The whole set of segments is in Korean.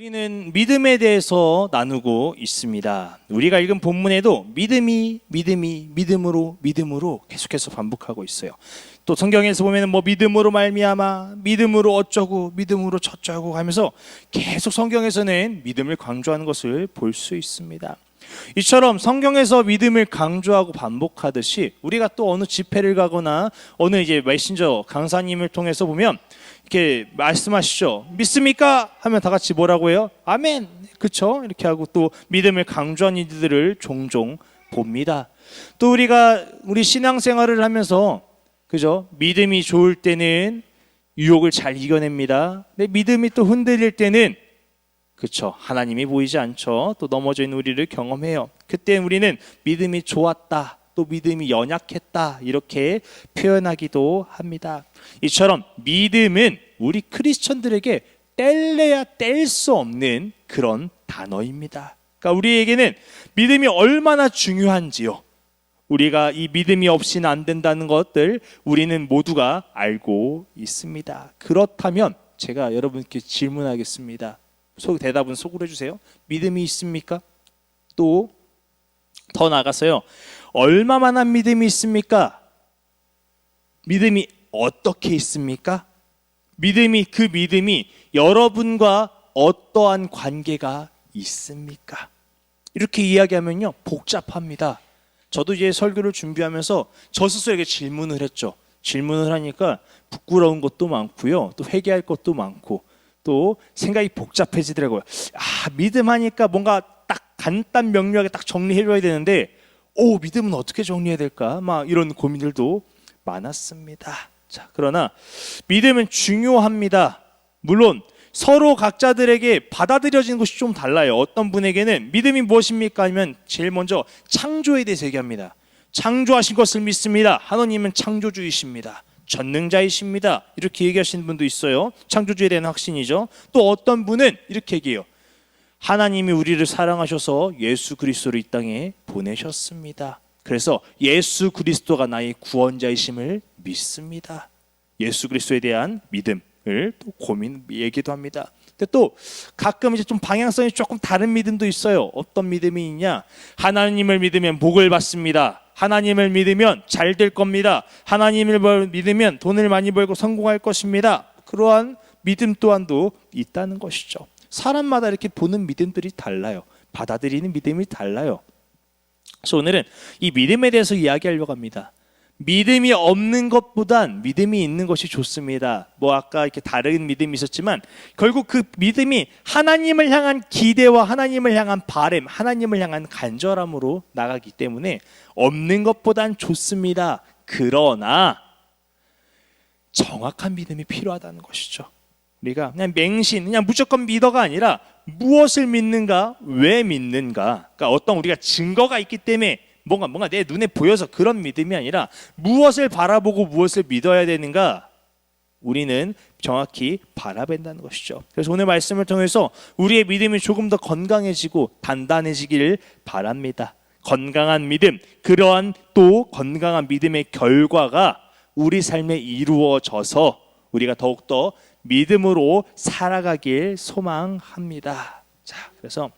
우리는 믿음에 대해서 나누고 있습니다. 우리가 읽은 본문에도 믿음이 믿음이 믿음으로 믿음으로 계속해서 반복하고 있어요. 또 성경에서 보면은 뭐 믿음으로 말미암아 믿음으로 어쩌고 믿음으로 저쩌고 하면서 계속 성경에서는 믿음을 강조하는 것을 볼 수 있습니다. 이처럼 성경에서 믿음을 강조하고 반복하듯이 우리가 또 어느 집회를 가거나 어느 이제 메신저 강사님을 통해서 보면 이렇게 말씀하시죠. 믿습니까? 하면 다 같이 뭐라고 해요? 아멘. 그쵸? 이렇게 하고 또 믿음을 강조한 이들을 종종 봅니다. 또 우리가 우리 신앙생활을 하면서 그죠? 믿음이 좋을 때는 유혹을 잘 이겨냅니다. 근데 믿음이 또 흔들릴 때는 그렇죠. 하나님이 보이지 않죠. 또 넘어져 있는 우리를 경험해요. 그때 우리는 믿음이 좋았다. 또 믿음이 연약했다. 이렇게 표현하기도 합니다. 이처럼 믿음은 우리 크리스천들에게 뗄래야 뗄 수 없는 그런 단어입니다. 그러니까 우리에게는 믿음이 얼마나 중요한지요. 우리가 이 믿음이 없이는 안 된다는 것들 우리는 모두가 알고 있습니다. 그렇다면 제가 여러분께 질문하겠습니다. 속 대답은 속으로 해주세요. 믿음이 있습니까? 또 더 나가서요. 얼마만한 믿음이 있습니까? 믿음이 어떻게 있습니까? 믿음이 그 믿음이 여러분과 어떠한 관계가 있습니까? 이렇게 이야기하면요 복잡합니다. 저도 이제 설교를 준비하면서 저 스스로에게 질문을 했죠. 질문을 하니까 부끄러운 것도 많고요, 또 회개할 것도 많고 또 생각이 복잡해지더라고요. 아 믿음 하니까 뭔가 딱 간단 명료하게 딱 정리해줘야 되는데 오 믿음은 어떻게 정리해야 될까? 막 이런 고민들도 많았습니다. 자 그러나 믿음은 중요합니다. 물론 서로 각자들에게 받아들여지는 것이 좀 달라요. 어떤 분에게는 믿음이 무엇입니까? 하면 제일 먼저 창조에 대해서 얘기합니다. 창조하신 것을 믿습니다. 하나님은 창조주이십니다. 전능자이십니다. 이렇게 얘기하시는 분도 있어요. 창조주에 대한 확신이죠. 또 어떤 분은 이렇게 얘기해요. 하나님이 우리를 사랑하셔서 예수 그리스도를 이 땅에 보내셨습니다. 그래서 예수 그리스도가 나의 구원자이심을 믿습니다. 예수 그리스도에 대한 믿음을 또 고민 얘기도 합니다. 근데 또 가끔 이제 좀 방향성이 조금 다른 믿음도 있어요. 어떤 믿음이 있냐? 하나님을 믿으면 복을 받습니다. 하나님을 믿으면 잘 될 겁니다. 하나님을 믿으면 돈을 많이 벌고 성공할 것입니다. 그러한 믿음 또한도 있다는 것이죠. 사람마다 이렇게 보는 믿음들이 달라요. 받아들이는 믿음이 달라요. 그래서 오늘은 이 믿음에 대해서 이야기하려고 합니다. 믿음이 없는 것보단 믿음이 있는 것이 좋습니다. 뭐 아까 이렇게 다른 믿음이 있었지만 결국 그 믿음이 하나님을 향한 기대와 하나님을 향한 바램, 하나님을 향한 간절함으로 나가기 때문에 없는 것보단 좋습니다. 그러나 정확한 믿음이 필요하다는 것이죠. 우리가 그냥 맹신, 그냥 무조건 믿어가 아니라 무엇을 믿는가, 왜 믿는가. 그러니까 어떤 우리가 증거가 있기 때문에 뭔가 뭔가 내 눈에 보여서 그런 믿음이 아니라 무엇을 바라보고 무엇을 믿어야 되는가. 우리는 정확히 바라본다는 것이죠. 그래서 오늘 말씀을 통해서 우리의 믿음이 조금 더 건강해지고 단단해지기를 바랍니다. 건강한 믿음, 그러한 또 건강한 믿음의 결과가 우리 삶에 이루어져서 우리가 더욱더 믿음으로 살아가길 소망합니다. 자, 그래서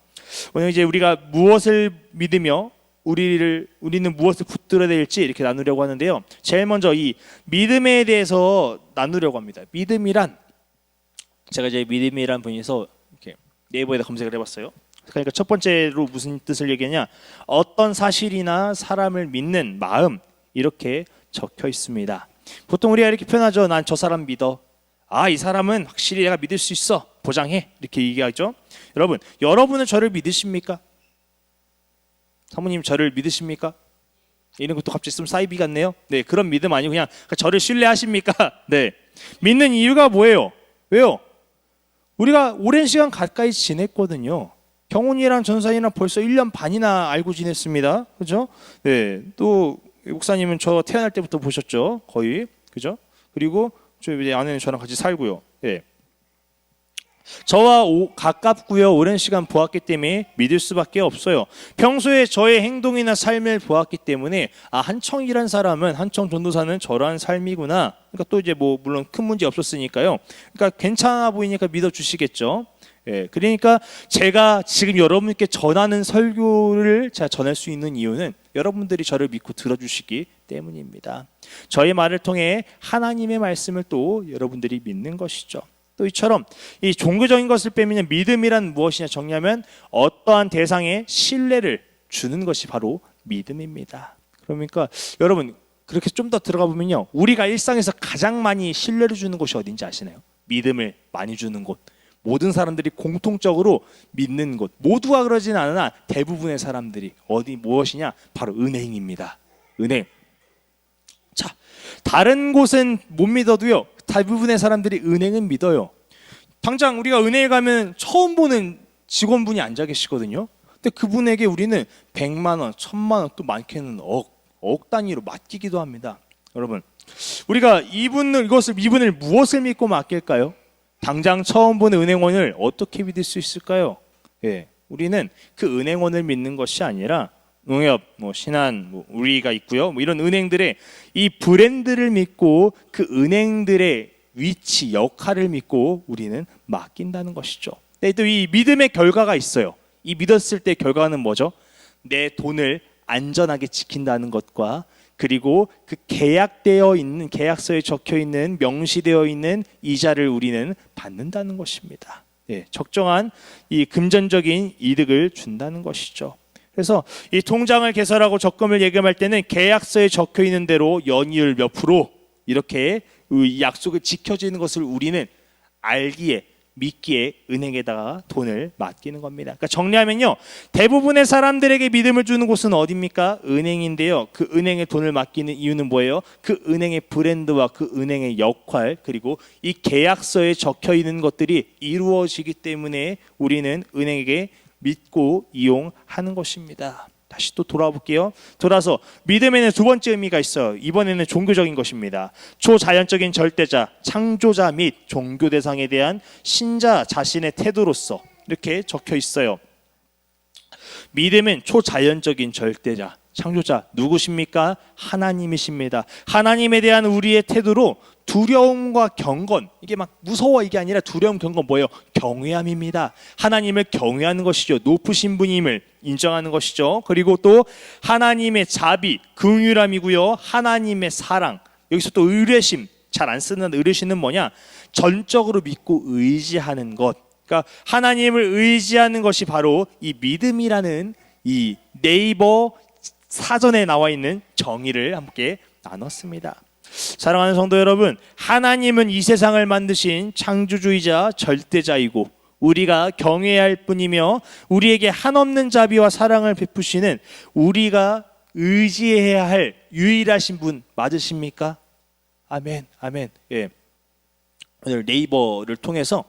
오늘 이제 우리가 무엇을 믿으며 우리를 우리는 무엇을 붙들어야 될지 이렇게 나누려고 하는데요. 제일 먼저 이 믿음에 대해서 나누려고 합니다. 믿음이란 제가 이제 믿음이란 분에서 이렇게 네이버에다 검색을 해봤어요. 그러니까 첫 번째로 무슨 뜻을 얘기하냐? 어떤 사실이나 사람을 믿는 마음 이렇게 적혀 있습니다. 보통 우리가 이렇게 표현하죠. 난 저 사람 믿어. 아, 이 사람은 확실히 내가 믿을 수 있어. 보장해. 이렇게 얘기하죠. 여러분, 여러분은 저를 믿으십니까? 사모님 저를 믿으십니까? 이런 것도 갑자기 좀 사이비 같네요. 네, 그런 믿음 아니고 그냥 저를 신뢰하십니까? 네. 믿는 이유가 뭐예요? 왜요? 우리가 오랜 시간 가까이 지냈거든요. 경훈이랑 전사이랑 벌써 1년 반이나 알고 지냈습니다. 그죠? 네. 또 목사님은 저 태어날 때부터 보셨죠. 거의. 그죠? 그리고 저 이제 아내는 저랑 같이 살고요. 예. 저와 오, 가깝고요. 오랜 시간 보았기 때문에 믿을 수밖에 없어요. 평소에 저의 행동이나 삶을 보았기 때문에 아 한청이란 사람은 한청 전도사는 저러한 삶이구나. 그러니까 또 이제 뭐 물론 큰 문제 없었으니까요. 그러니까 괜찮아 보이니까 믿어 주시겠죠. 예, 그러니까 제가 지금 여러분께 전하는 설교를 제가 전할 수 있는 이유는 여러분들이 저를 믿고 들어주시기 때문입니다. 저의 말을 통해 하나님의 말씀을 또 여러분들이 믿는 것이죠. 또 이처럼 이 종교적인 것을 빼면 믿음이란 무엇이냐 정리하면 어떠한 대상에 신뢰를 주는 것이 바로 믿음입니다. 그러니까 여러분 그렇게 좀 더 들어가 보면요. 우리가 일상에서 가장 많이 신뢰를 주는 곳이 어딘지 아시나요? 믿음을 많이 주는 곳. 모든 사람들이 공통적으로 믿는 곳. 모두가 그러진 않으나 대부분의 사람들이 어디 무엇이냐? 바로 은행입니다. 은행. 자, 다른 곳은 못 믿어도요. 대부분의 사람들이 은행은 믿어요. 당장 우리가 은행에 가면 처음 보는 직원분이 앉아 계시거든요. 근데 그분에게 우리는 100만 원, 1000만 원, 또 많게는 억, 억 단위로 맡기기도 합니다. 여러분, 우리가 이분을 이것을 이분을 무엇을 믿고 맡길까요? 당장 처음 보는 은행원을 어떻게 믿을 수 있을까요? 예, 우리는 그 은행원을 믿는 것이 아니라 농협, 뭐 신한, 뭐 우리가 있고요. 뭐 이런 은행들의 이 브랜드를 믿고 그 은행들의 위치, 역할을 믿고 우리는 맡긴다는 것이죠. 네, 또이 믿음의 결과가 있어요. 이 믿었을 때 결과는 뭐죠? 내 돈을 안전하게 지킨다는 것과 그리고 그 계약되어 있는 계약서에 적혀 있는 명시되어 있는 이자를 우리는 받는다는 것입니다. 예, 적정한 이 금전적인 이득을 준다는 것이죠. 그래서 이 통장을 개설하고 적금을 예금할 때는 계약서에 적혀 있는 대로 연이율 몇 프로 이렇게 이 약속을 지켜지는 것을 우리는 알기에 믿기에 은행에다가 돈을 맡기는 겁니다. 그러니까 정리하면요. 대부분의 사람들에게 믿음을 주는 곳은 어디입니까? 은행인데요. 그 은행에 돈을 맡기는 이유는 뭐예요? 그 은행의 브랜드와 그 은행의 역할 그리고 이 계약서에 적혀 있는 것들이 이루어지기 때문에 우리는 은행에게 믿고 이용하는 것입니다. 다시 또 돌아볼게요. 돌아서 믿음에는 두 번째 의미가 있어요. 이번에는 종교적인 것입니다. 초자연적인 절대자, 창조자 및 종교 대상에 대한 신자 자신의 태도로서 이렇게 적혀 있어요. 믿음은 초자연적인 절대자, 창조자 누구십니까? 하나님이십니다. 하나님에 대한 우리의 태도로 두려움과 경건 이게 막 무서워 이게 아니라 두려움 경건 뭐예요? 경외함입니다. 하나님을 경외하는 것이죠. 높으신 분임을 인정하는 것이죠. 그리고 또 하나님의 자비, 긍휼함이고요. 하나님의 사랑. 여기서 또 의뢰심 잘 안 쓰는 의뢰심은 뭐냐? 전적으로 믿고 의지하는 것. 그러니까 하나님을 의지하는 것이 바로 이 믿음이라는 이 네이버 사전에 나와 있는 정의를 함께 나눴습니다. 사랑하는 성도 여러분, 하나님은 이 세상을 만드신 창조주의자 절대자이고 우리가 경외할 뿐이며 우리에게 한없는 자비와 사랑을 베푸시는 우리가 의지해야 할 유일하신 분 맞으십니까? 아멘, 아멘. 예. 오늘 네이버를 통해서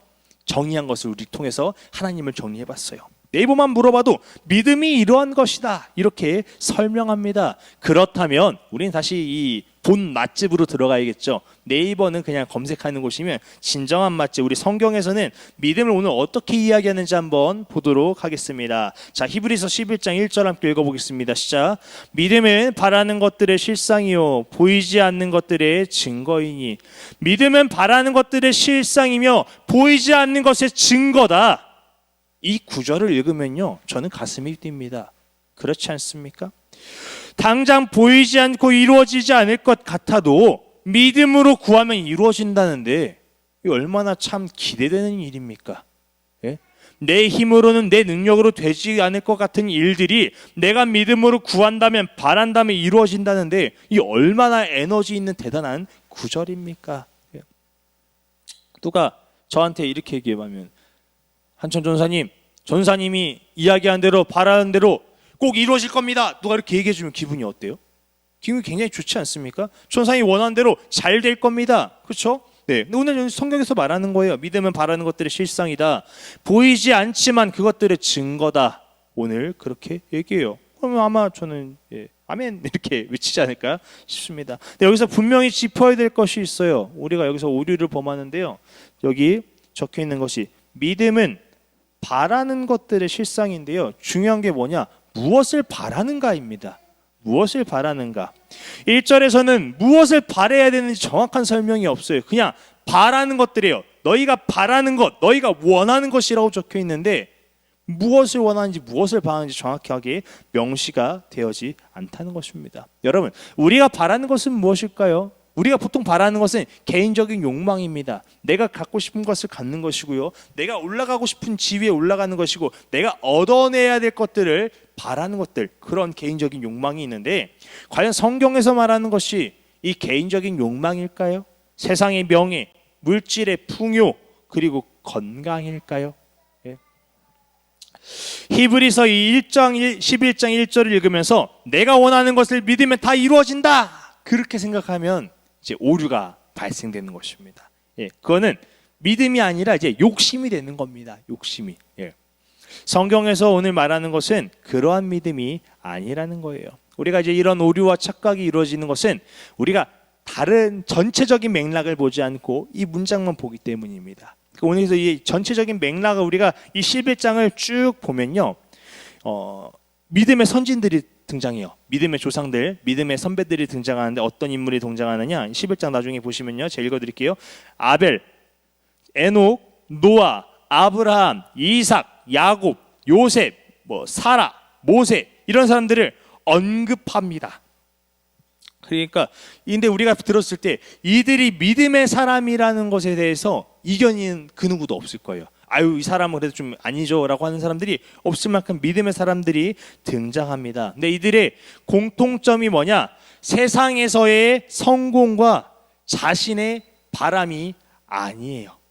정의한 것을 우리 통해서 하나님을 정리해봤어요. 네이버만 물어봐도 믿음이 이러한 것이다 이렇게 설명합니다. 그렇다면 우리는 다시 이 본 맛집으로 들어가야겠죠. 네이버는 그냥 검색하는 곳이면 진정한 맛집. 우리 성경에서는 믿음을 오늘 어떻게 이야기하는지 한번 보도록 하겠습니다. 자 히브리서 11장 1절 함께 읽어보겠습니다. 시작. 믿음은 바라는 것들의 실상이요 보이지 않는 것들의 증거이니 믿음은 바라는 것들의 실상이며 보이지 않는 것의 증거다. 이 구절을 읽으면요, 저는 가슴이 뜁니다. 그렇지 않습니까? 당장 보이지 않고 이루어지지 않을 것 같아도 믿음으로 구하면 이루어진다는데 이 얼마나 참 기대되는 일입니까? 예? 내 힘으로는 내 능력으로 되지 않을 것 같은 일들이 내가 믿음으로 구한다면 바란다면 이루어진다는데 이 얼마나 에너지 있는 대단한 구절입니까? 예. 누가 저한테 이렇게 얘기하면 한천 전사님, 전사님이 이야기한 대로 바라는 대로 꼭 이루어질 겁니다. 누가 이렇게 얘기해 주면 기분이 어때요? 기분이 굉장히 좋지 않습니까? 전사님이 원하는 대로 잘 될 겁니다. 그렇죠? 네. 오늘 성경에서 말하는 거예요. 믿으면 바라는 것들의 실상이다. 보이지 않지만 그것들의 증거다. 오늘 그렇게 얘기해요. 그러면 아마 저는 예, 아멘 이렇게 외치지 않을까 싶습니다. 근데 여기서 분명히 짚어야 될 것이 있어요. 우리가 여기서 오류를 범하는데요. 여기 적혀 있는 것이 믿음은 바라는 것들의 실상인데요. 중요한 게 뭐냐? 무엇을 바라는가입니다. 무엇을 바라는가? 1절에서는 무엇을 바라야 되는지 정확한 설명이 없어요. 그냥 바라는 것들이에요. 너희가 바라는 것, 너희가 원하는 것이라고 적혀 있는데 무엇을 원하는지 무엇을 바라는지 정확하게 명시가 되어지 않다는 것입니다. 여러분, 우리가 바라는 것은 무엇일까요? 우리가 보통 바라는 것은 개인적인 욕망입니다. 내가 갖고 싶은 것을 갖는 것이고요. 내가 올라가고 싶은 지위에 올라가는 것이고 내가 얻어내야 될 것들을 바라는 것들 그런 개인적인 욕망이 있는데 과연 성경에서 말하는 것이 이 개인적인 욕망일까요? 세상의 명예, 물질의 풍요 그리고 건강일까요? 예. 히브리서 이 1장 1, 11장 1절을 읽으면서 내가 원하는 것을 믿으면 다 이루어진다. 그렇게 생각하면 이제 오류가 발생되는 것입니다. 예. 그거는 믿음이 아니라 이제 욕심이 되는 겁니다. 욕심이. 예. 성경에서 오늘 말하는 것은 그러한 믿음이 아니라는 거예요. 우리가 이제 이런 오류와 착각이 이루어지는 것은 우리가 다른 전체적인 맥락을 보지 않고 이 문장만 보기 때문입니다. 그 오늘에서 이 전체적인 맥락을 우리가 이 11장을 쭉 보면요. 어, 믿음의 선진들이 등장해요. 믿음의 조상들, 믿음의 선배들이 등장하는데 어떤 인물이 등장하느냐? 11장 나중에 보시면요. 제가 읽어 드릴게요. 아벨, 에녹, 노아, 아브라함, 이삭, 야곱, 요셉, 뭐 사라, 모세 이런 사람들을 언급합니다. 그러니까 근데 우리가 들었을 때 이들이 믿음의 사람이라는 것에 대해서 이견인 그 누구도 없을 거예요. 아유 이 사람은 그래도 좀 아니죠라고 하는 사람들이 없을 만큼 믿음의 사람들이 등장합니다. 근데 이들의 공통점이 뭐냐? 세상에서의 성공과 자신의 바람이 아니에요.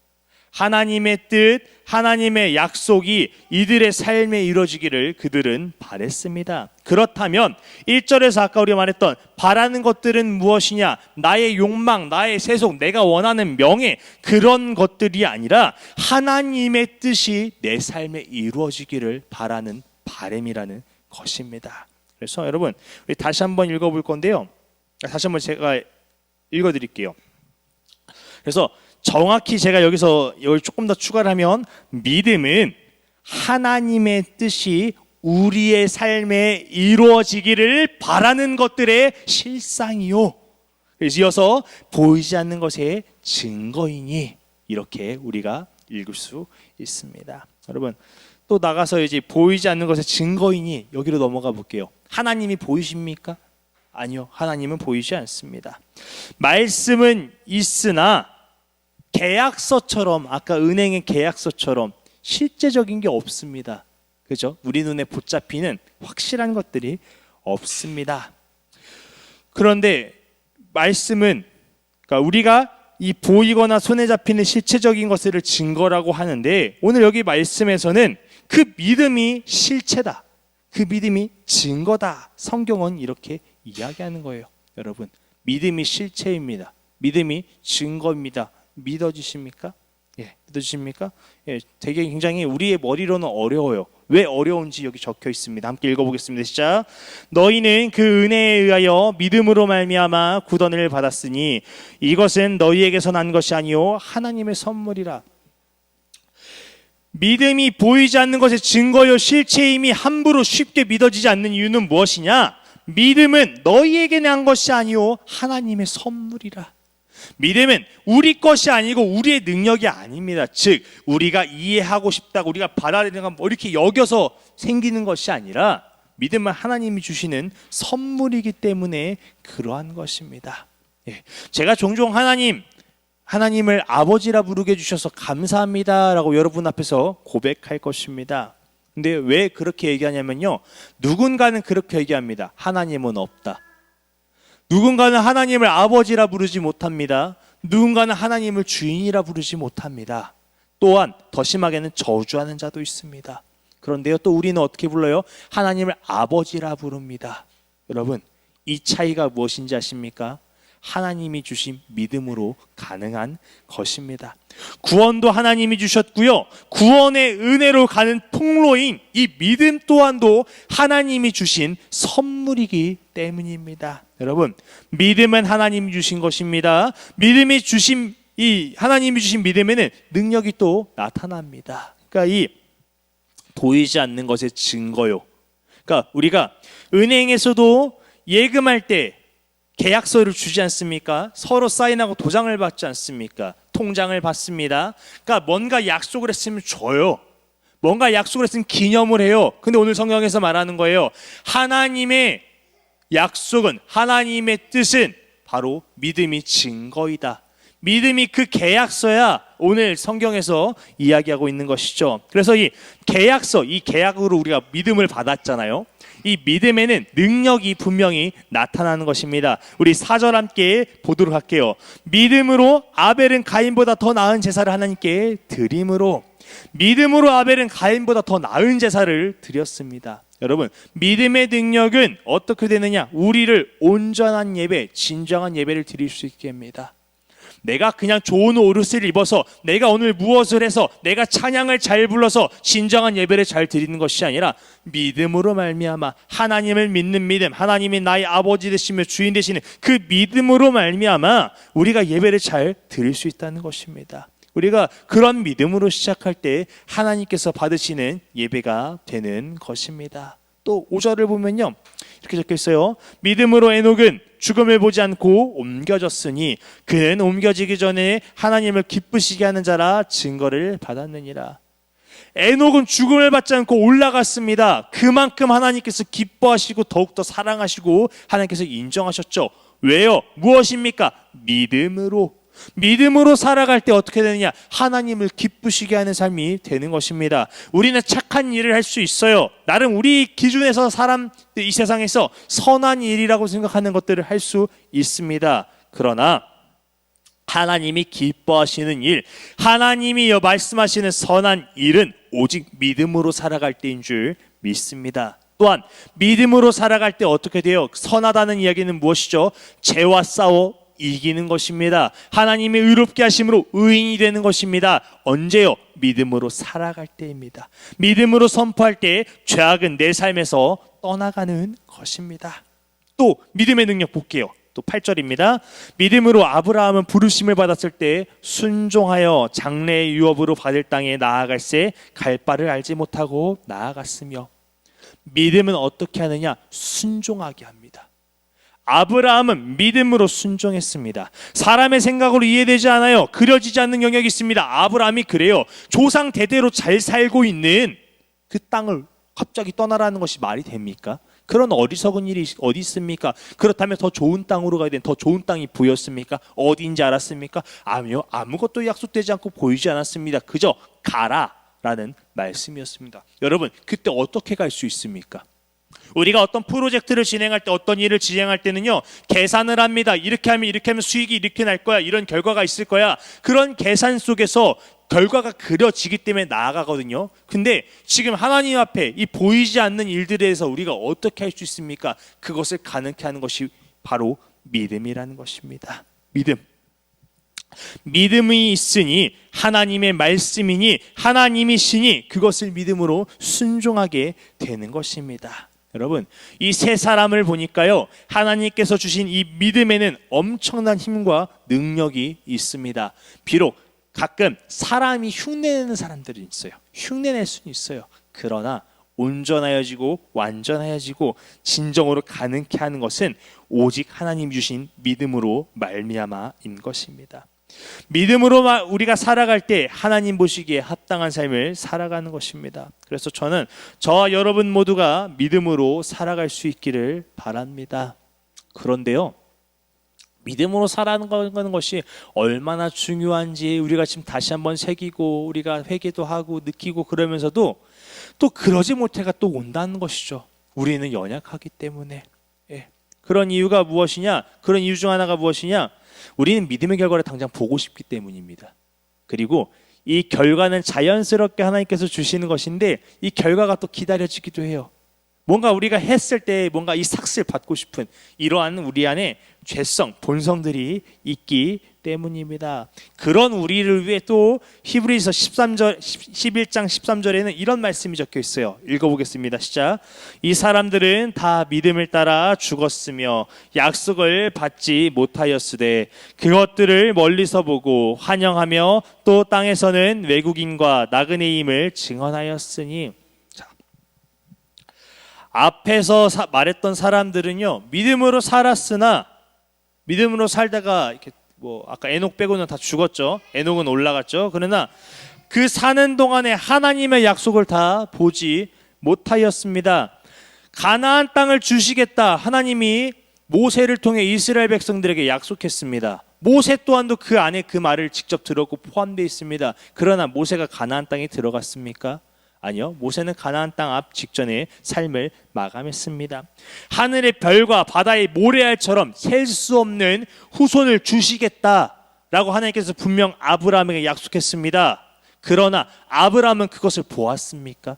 하나님의 뜻, 하나님의 약속이 이들의 삶에 이루어지기를 그들은 바랬습니다. 그렇다면 1절에서 아까 우리가 말했던 바라는 것들은 무엇이냐? 나의 욕망, 나의 세속, 내가 원하는 명예 그런 것들이 아니라 하나님의 뜻이 내 삶에 이루어지기를 바라는 바램이라는 것입니다. 그래서 여러분 우리 다시 한번 읽어 볼 건데요. 다시 한번 제가 읽어 드릴게요. 그래서 정확히 제가 여기서 이걸 조금 더 추가를 하면 믿음은 하나님의 뜻이 우리의 삶에 이루어지기를 바라는 것들의 실상이요. 그래서 이어서 보이지 않는 것의 증거이니 이렇게 우리가 읽을 수 있습니다. 여러분 또 나가서 이제 보이지 않는 것의 증거이니 여기로 넘어가 볼게요. 하나님이 보이십니까? 아니요. 하나님은 보이지 않습니다. 말씀은 있으나 계약서처럼 아까 은행의 계약서처럼 실제적인 게 없습니다. 그죠? 우리 눈에 붙잡히는 확실한 것들이 없습니다. 그런데 말씀은 그러니까 우리가 이 보이거나 손에 잡히는 실체적인 것을 증거라고 하는데 오늘 여기 말씀에서는 그 믿음이 실체다. 그 믿음이 증거다. 성경은 이렇게 이야기하는 거예요. 여러분, 믿음이 실체입니다. 믿음이 증거입니다. 믿어지십니까? 예, 믿어지십니까? 예, 되게 굉장히 우리의 머리로는 어려워요. 왜 어려운지 여기 적혀 있습니다. 함께 읽어보겠습니다. 시작. 너희는 그 은혜에 의하여 믿음으로 말미암아 구원을 받았으니 이것은 너희에게서 난 것이 아니요 하나님의 선물이라. 믿음이 보이지 않는 것의 증거요 실체임이 함부로 쉽게 믿어지지 않는 이유는 무엇이냐? 믿음은 너희에게 난 것이 아니요 하나님의 선물이라. 믿음은 우리 것이 아니고 우리의 능력이 아닙니다. 즉 우리가 이해하고 싶다고 우리가 받아들이는 건 뭐 이렇게 여겨서 생기는 것이 아니라 믿음은 하나님이 주시는 선물이기 때문에 그러한 것입니다. 예. 제가 종종 하나님 하나님을 아버지라 부르게 해주셔서 감사합니다라고 여러분 앞에서 고백할 것입니다. 근데 왜 그렇게 얘기하냐면요. 누군가는 그렇게 얘기합니다. 하나님은 없다. 누군가는 하나님을 아버지라 부르지 못합니다. 누군가는 하나님을 주인이라 부르지 못합니다. 또한 더 심하게는 저주하는 자도 있습니다. 그런데요, 또 우리는 어떻게 불러요? 하나님을 아버지라 부릅니다. 여러분, 이 차이가 무엇인지 아십니까? 하나님이 주신 믿음으로 가능한 것입니다. 구원도 하나님이 주셨고요. 구원의 은혜로 가는 통로인 이 믿음 또한도 하나님이 주신 선물이기 때문입니다. 여러분, 믿음은 하나님이 주신 것입니다. 믿음이 주신 이 하나님이 주신 믿음에는 능력이 또 나타납니다. 그러니까 이 보이지 않는 것의 증거요. 그러니까 우리가 은행에서도 예금할 때 계약서를 주지 않습니까? 서로 사인하고 도장을 받지 않습니까? 통장을 받습니다. 그러니까 뭔가 약속을 했으면 줘요. 뭔가 약속을 했으면 기념을 해요. 근데 오늘 성경에서 말하는 거예요. 하나님의 약속은 하나님의 뜻은 바로 믿음이 증거이다. 믿음이 그 계약서야 오늘 성경에서 이야기하고 있는 것이죠. 그래서 이 계약서, 이 계약으로 우리가 믿음을 받았잖아요. 이 믿음에는 능력이 분명히 나타나는 것입니다. 우리 사절 함께 보도록 할게요. 믿음으로 아벨은 가인보다 더 나은 제사를 하나님께 드림으로 믿음으로 아벨은 가인보다 더 나은 제사를 드렸습니다. 여러분, 믿음의 능력은 어떻게 되느냐? 우리를 온전한 예배, 진정한 예배를 드릴 수 있게 합니다. 내가 그냥 좋은 옷을 입어서 내가 오늘 무엇을 해서 내가 찬양을 잘 불러서 진정한 예배를 잘 드리는 것이 아니라 믿음으로 말미암아 하나님을 믿는 믿음 하나님이 나의 아버지 되시며 주인 되시는 그 믿음으로 말미암아 우리가 예배를 잘 드릴 수 있다는 것입니다. 우리가 그런 믿음으로 시작할 때 하나님께서 받으시는 예배가 되는 것입니다. 또 5절을 보면요. 이렇게 적혀 있어요. 믿음으로 에녹은 죽음을 보지 않고 옮겨졌으니 그는 옮겨지기 전에 하나님을 기쁘시게 하는 자라 증거를 받았느니라. 에녹은 죽음을 받지 않고 올라갔습니다. 그만큼 하나님께서 기뻐하시고 더욱더 사랑하시고 하나님께서 인정하셨죠. 왜요? 무엇입니까? 믿음으로. 믿음으로 살아갈 때 어떻게 되느냐? 하나님을 기쁘시게 하는 삶이 되는 것입니다. 우리는 착한 일을 할 수 있어요. 나름 우리 기준에서 사람 이 세상에서 선한 일이라고 생각하는 것들을 할 수 있습니다. 그러나 하나님이 기뻐하시는 일, 하나님이 말씀하시는 선한 일은 오직 믿음으로 살아갈 때인 줄 믿습니다. 또한 믿음으로 살아갈 때 어떻게 돼요? 선하다는 이야기는 무엇이죠? 죄와 싸워 이기는 것입니다. 하나님의 의롭게 하심으로 의인이 되는 것입니다. 언제요? 믿음으로 살아갈 때입니다. 믿음으로 선포할 때 죄악은 내 삶에서 떠나가는 것입니다. 또 믿음의 능력 볼게요. 또 8절입니다. 믿음으로 아브라함은 부르심을 받았을 때 순종하여 장래의 유업으로 받을 땅에 나아갈새 갈 바를 알지 못하고 나아갔으며 믿음은 어떻게 하느냐? 순종하게 합니다. 아브라함은 믿음으로 순종했습니다. 사람의 생각으로 이해되지 않아요. 그려지지 않는 영역이 있습니다. 아브라함이 그래요. 조상 대대로 잘 살고 있는 그 땅을 갑자기 떠나라는 것이 말이 됩니까? 그런 어리석은 일이 어디 있습니까? 그렇다면 더 좋은 땅으로 가야 되는 더 좋은 땅이 보였습니까? 어디인지 알았습니까? 아니요. 아무것도 약속되지 않고 보이지 않았습니다. 그저 가라라는 말씀이었습니다. 여러분, 그때 어떻게 갈 수 있습니까? 우리가 어떤 프로젝트를 진행할 때 어떤 일을 진행할 때는요 계산을 합니다. 이렇게 하면 이렇게 하면 수익이 이렇게 날 거야. 이런 결과가 있을 거야. 그런 계산 속에서 결과가 그려지기 때문에 나아가거든요. 근데 지금 하나님 앞에 이 보이지 않는 일들에서 우리가 어떻게 할 수 있습니까? 그것을 가능케 하는 것이 바로 믿음이라는 것입니다. 믿음. 믿음이 있으니 하나님의 말씀이니 하나님이시니 그것을 믿음으로 순종하게 되는 것입니다. 여러분, 이 세 사람을 보니까요, 하나님께서 주신 이 믿음에는 엄청난 힘과 능력이 있습니다. 비록 가끔 사람이 흉내내는 사람들이 있어요. 흉내낼 수는 있어요. 그러나 온전하여지고 완전하여지고 진정으로 가능케 하는 것은 오직 하나님 주신 믿음으로 말미암아인 것입니다. 믿음으로 우리가 살아갈 때 하나님 보시기에 합당한 삶을 살아가는 것입니다. 그래서 저는 저와 여러분 모두가 믿음으로 살아갈 수 있기를 바랍니다. 그런데요. 믿음으로 살아가는 것이 얼마나 중요한지 우리가 지금 다시 한번 새기고 우리가 회개도 하고 느끼고 그러면서도 또 그러지 못해가 또 온다는 것이죠. 우리는 연약하기 때문에. 예. 그런 이유가 무엇이냐? 그런 이유 중 하나가 무엇이냐? 우리는 믿음의 결과를 당장 보고 싶기 때문입니다. 그리고 이 결과는 자연스럽게 하나님께서 주시는 것인데 이 결과가 또 기다려지기도 해요. 뭔가 우리가 했을 때 뭔가 이 삭스를 받고 싶은 이러한 우리 안에 죄성, 본성들이 있기 때문입니다. 그런 우리를 위해 또 히브리서 13절 11장 13절에는 이런 말씀이 적혀 있어요. 읽어 보겠습니다. 시작. 이 사람들은 다 믿음을 따라 죽었으며 약속을 받지 못하였으되 그것들을 멀리서 보고 환영하며 또 땅에서는 외국인과 나그네임을 증언하였으니 앞에서 사, 말했던 사람들은요 믿음으로 살았으나 믿음으로 살다가 이렇게 뭐 아까 에녹 빼고는 다 죽었죠. 에녹은 올라갔죠. 그러나 그 사는 동안에 하나님의 약속을 다 보지 못하였습니다. 가나안 땅을 주시겠다. 하나님이 모세를 통해 이스라엘 백성들에게 약속했습니다. 모세 또한도 그 안에 그 말을 직접 들었고 포함되어 있습니다. 그러나 모세가 가나안 땅에 들어갔습니까? 아니요. 모세는 가나안 땅 앞 직전에 삶을 마감했습니다. 하늘의 별과 바다의 모래알처럼 셀 수 없는 후손을 주시겠다라고 하나님께서 분명 아브라함에게 약속했습니다. 그러나 아브라함은 그것을 보았습니까?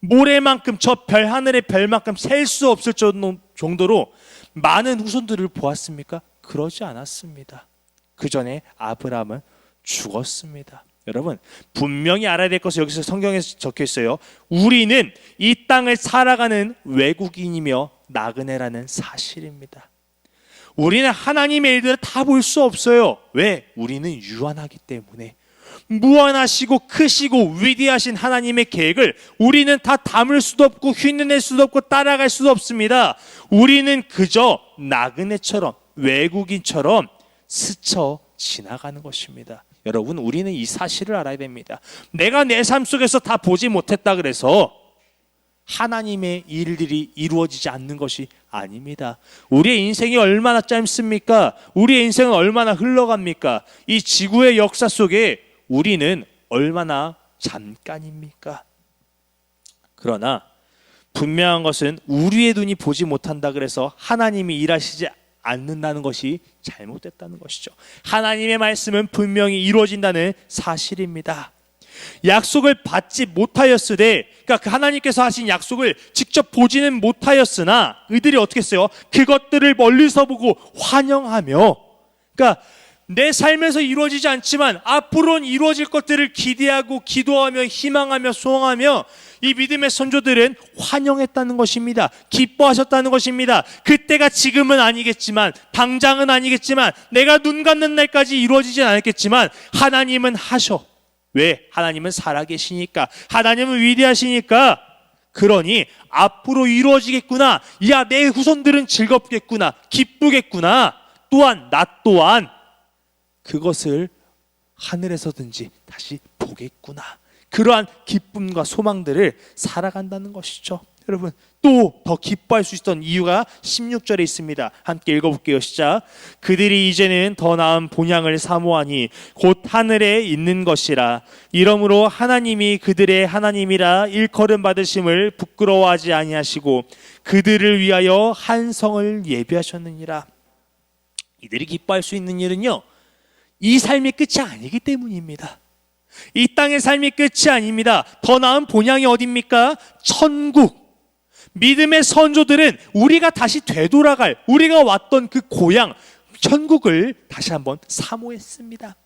모래만큼 저 별 하늘의 별만큼 셀 수 없을 정도- 정도로 많은 후손들을 보았습니까? 그러지 않았습니다. 그 전에 아브라함은 죽었습니다. 여러분 분명히 알아야 될 것은 여기서 성경에 적혀 있어요. 우리는 이 땅을 살아가는 외국인이며 나그네라는 사실입니다. 우리는 하나님의 일들을 다 볼 수 없어요. 왜? 우리는 유한하기 때문에. 무한하시고 크시고 위대하신 하나님의 계획을 우리는 다 담을 수도 없고 휘내낼 수도 없고 따라갈 수도 없습니다. 우리는 그저 나그네처럼 외국인처럼 스쳐 지나가는 것입니다. 여러분, 우리는 이 사실을 알아야 됩니다. 내가 내 삶 속에서 다 보지 못했다 그래서 하나님의 일들이 이루어지지 않는 것이 아닙니다. 우리의 인생이 얼마나 짧습니까? 우리의 인생은 얼마나 흘러갑니까? 이 지구의 역사 속에 우리는 얼마나 잠깐입니까? 그러나 분명한 것은 우리의 눈이 보지 못한다 그래서 하나님이 일하시지 않는다는 것이 잘못됐다는 것이죠. 하나님의 말씀은 분명히 이루어진다는 사실입니다. 약속을 받지 못하였으되, 그러니까 그 하나님께서 하신 약속을 직접 보지는 못하였으나 이들이 어떻게 했어요? 그것들을 멀리서 보고 환영하며, 그러니까 내 삶에서 이루어지지 않지만 앞으로는 이루어질 것들을 기대하고 기도하며 희망하며 소원하며 이 믿음의 선조들은 환영했다는 것입니다. 기뻐하셨다는 것입니다. 그때가 지금은 아니겠지만 당장은 아니겠지만 내가 눈 감는 날까지 이루어지진 않았겠지만 하나님은 하셔. 왜? 하나님은 살아계시니까. 하나님은 위대하시니까. 그러니 앞으로 이루어지겠구나. 야, 내 후손들은 즐겁겠구나. 기쁘겠구나. 또한 나 또한 그것을 하늘에서든지 다시 보겠구나. 그러한 기쁨과 소망들을 살아간다는 것이죠. 여러분, 또 더 기뻐할 수 있던 이유가 16절에 있습니다. 함께 읽어볼게요. 시작. 그들이 이제는 더 나은 본향을 사모하니 곧 하늘에 있는 것이라. 이러므로 하나님이 그들의 하나님이라 일컬음 받으심을 부끄러워하지 아니하시고 그들을 위하여 한 성을 예비하셨느니라. 이들이 기뻐할 수 있는 일은요. 이 삶이 끝이 아니기 때문입니다. 이 땅의 삶이 끝이 아닙니다. 더 나은 본향이 어딥니까? 천국. 믿음의 선조들은 우리가 다시 되돌아갈, 우리가 왔던 그 고향, 천국을 다시 한번 사모했습니다.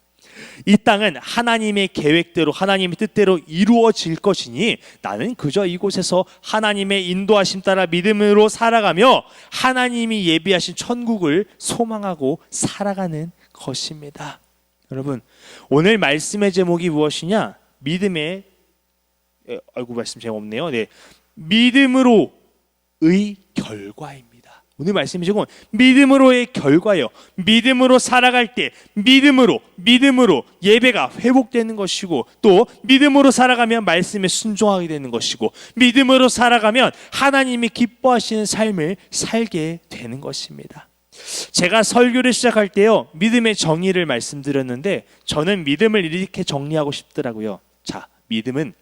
이 땅은 하나님의 계획대로 하나님의 뜻대로 이루어질 것이니 나는 그저 이곳에서 하나님의 인도하심 따라 믿음으로 살아가며 하나님이 예비하신 천국을 소망하고 살아가는 것입니다. 여러분 오늘 말씀의 제목이 무엇이냐? 믿음의 에, 아이고 말씀 제목 없네요. 네, 믿음으로의 결과입니다. 오늘 말씀의 제목은 믿음으로의 결과예요. 믿음으로 살아갈 때 믿음으로 믿음으로 예배가 회복되는 것이고 또 믿음으로 살아가면 말씀에 순종하게 되는 것이고 믿음으로 살아가면 하나님이 기뻐하시는 삶을 살게 되는 것입니다. 제가 설교를 시작할 때요 믿음의 정의를 말씀드렸는데 저는 믿음을 이렇게 정리하고 싶더라고요. 자, 믿음은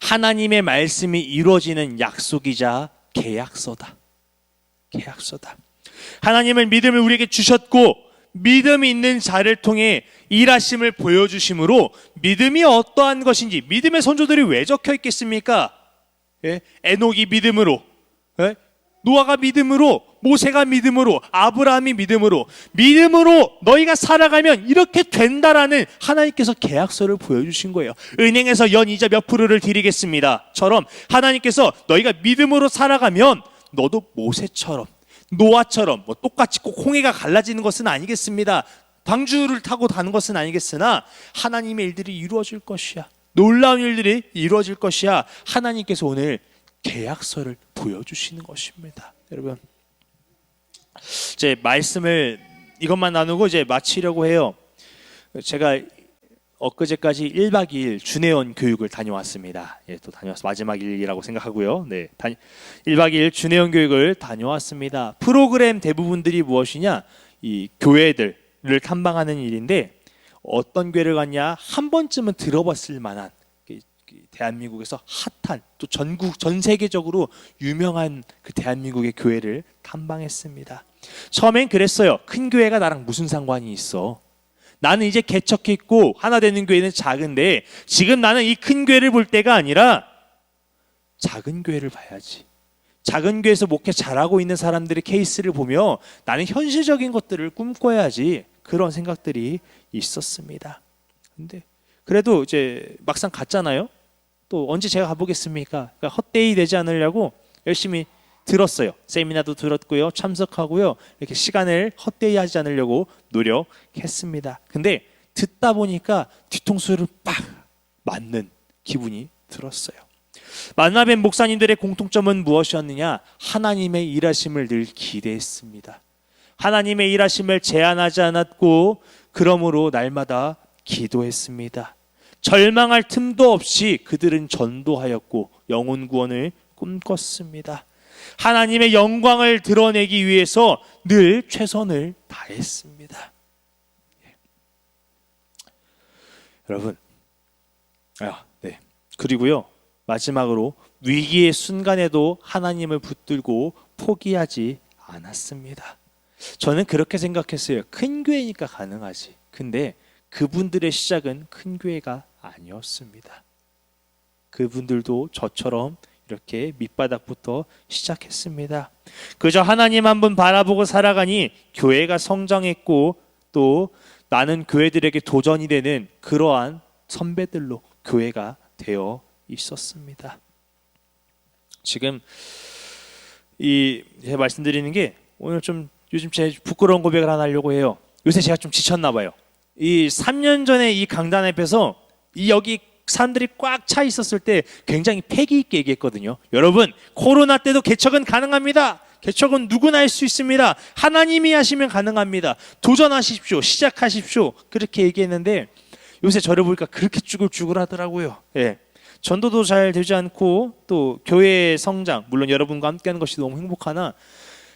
하나님의 말씀이 이루어지는 약속이자 계약서다. 계약서다. 하나님은 믿음을 우리에게 주셨고 믿음이 있는 자를 통해 일하심을 보여주심으로 믿음이 어떠한 것인지 믿음의 선조들이 왜 적혀 있겠습니까? 예? 에녹이 믿음으로, 예? 노아가 믿음으로, 모세가 믿음으로, 아브라함이 믿음으로, 믿음으로 너희가 살아가면 이렇게 된다라는 하나님께서 계약서를 보여주신 거예요. 은행에서 연 이자 몇 프로를 드리겠습니다.처럼 하나님께서 너희가 믿음으로 살아가면 너도 모세처럼 노아처럼 뭐 똑같이 꼭 홍해가 갈라지는 것은 아니겠습니다. 방주를 타고 가는 것은 아니겠으나 하나님의 일들이 이루어질 것이야. 놀라운 일들이 이루어질 것이야. 하나님께서 오늘 계약서를 보여주시는 것입니다. 여러분 이제 말씀을 이것만 나누고 이제 마치려고 해요. 제가 엊그제까지 1박 2일 준혜원 교육을 다녀왔습니다. 예, 또 다녀왔어 마지막 일이라고 생각하고요. 네, 다, 1박 2일 준혜원 교육을 다녀왔습니다. 프로그램 대부분들이 무엇이냐? 이 교회들을 탐방하는 일인데 어떤 교회를 갔냐? 한 번쯤은 들어봤을 만한 대한민국에서 핫한 또 전국 전 세계적으로 유명한 그 대한민국의 교회를 탐방했습니다. 처음엔 그랬어요. 큰 교회가 나랑 무슨 상관이 있어? 나는 이제 개척했고 하나 되는 교회는 작은데 지금 나는 이 큰 교회를 볼 때가 아니라 작은 교회를 봐야지. 작은 교회에서 목회 잘하고 있는 사람들의 케이스를 보며 나는 현실적인 것들을 꿈꿔야지 그런 생각들이 있었습니다. 근데 그래도 이제 막상 갔잖아요. 또 언제 제가 가보겠습니까? 그러니까 헛되이 되지 않으려고 열심히 들었어요. 세미나도 들었고요. 참석하고요. 이렇게 시간을 헛되이 하지 않으려고 노력했습니다. 근데 듣다 보니까 뒤통수를 빡 맞는 기분이 들었어요. 만나뵌 목사님들의 공통점은 무엇이었느냐? 하나님의 일하심을 늘 기대했습니다. 하나님의 일하심을 제한하지 않았고 그러므로 날마다 기도했습니다. 절망할 틈도 없이 그들은 전도하였고 영혼 구원을 꿈꿨습니다. 하나님의 영광을 드러내기 위해서 늘 최선을 다했습니다. 예. 여러분, 아, 네. 그리고요 마지막으로 위기의 순간에도 하나님을 붙들고 포기하지 않았습니다. 저는 그렇게 생각했어요. 큰 교회니까 가능하지. 근데 그분들의 시작은 큰 교회가 아니었습니다. 그분들도 저처럼 이렇게 밑바닥부터 시작했습니다. 그저 하나님 한 분 바라보고 살아가니 교회가 성장했고 또 나는 교회들에게 도전이 되는 그러한 선배들로 교회가 되어 있었습니다. 지금 이 말씀드리는 게 오늘 좀 요즘 제 부끄러운 고백을 하나 하려고 해요. 요새 제가 좀 지쳤나 봐요. 이 3년 전에 이 강단 앞에서 이 여기 사람들이 꽉 차 있었을 때 굉장히 패기 있게 얘기했거든요. 여러분, 코로나 때도 개척은 가능합니다. 개척은 누구나 할 수 있습니다. 하나님이 하시면 가능합니다. 도전하십시오. 시작하십시오. 그렇게 얘기했는데 요새 저를 보니까 그렇게 쭈글쭈글 하더라고요. 예. 전도도 잘 되지 않고 또 교회의 성장, 물론 여러분과 함께하는 것이 너무 행복하나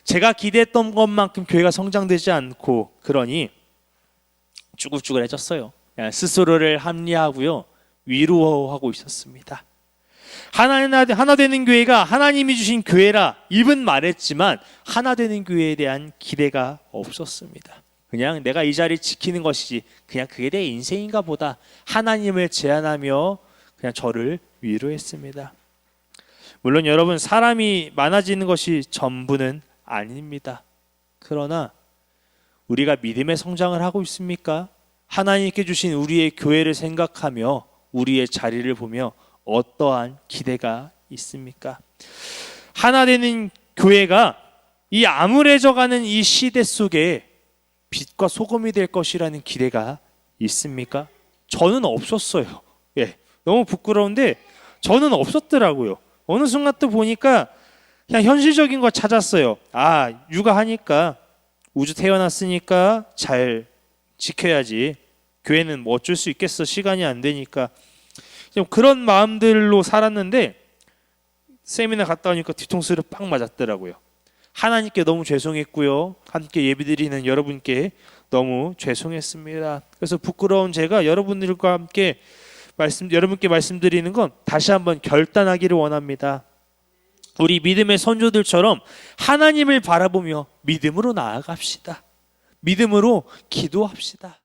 제가 기대했던 것만큼 교회가 성장되지 않고 그러니 쭈글쭈글해졌어요. 예, 스스로를 합리하고요. 위로하고 있었습니다. 하나, 하나 되는 교회가 하나님이 주신 교회라 입은 말했지만 하나 되는 교회에 대한 기대가 없었습니다. 그냥 내가 이 자리 지키는 것이지 그냥 그게 내 인생인가 보다 하나님을 제안하며 그냥 저를 위로했습니다. 물론 여러분 사람이 많아지는 것이 전부는 아닙니다. 그러나 우리가 믿음의 성장을 하고 있습니까? 하나님께 주신 우리의 교회를 생각하며 우리의 자리를 보며 어떠한 기대가 있습니까? 하나 되는 교회가 이 암울해져 가는 이 시대 속에 빛과 소금이 될 것이라는 기대가 있습니까? 저는 없었어요. 예, 너무 부끄러운데 저는 없었더라고요. 어느 순간 또 보니까 그냥 현실적인 거 찾았어요. 아, 육아하니까 우주 태어났으니까 잘 지켜야지. 교회는 뭐 어쩔 수 있겠어. 시간이 안 되니까. 좀 그런 마음들로 살았는데 세미나 갔다 오니까 뒤통수를 빡 맞았더라고요. 하나님께 너무 죄송했고요. 함께 예비드리는 여러분께 너무 죄송했습니다. 그래서 부끄러운 제가 여러분들과 함께 말씀 여러분께 말씀드리는 건 다시 한번 결단하기를 원합니다. 우리 믿음의 선조들처럼 하나님을 바라보며 믿음으로 나아갑시다. 믿음으로 기도합시다.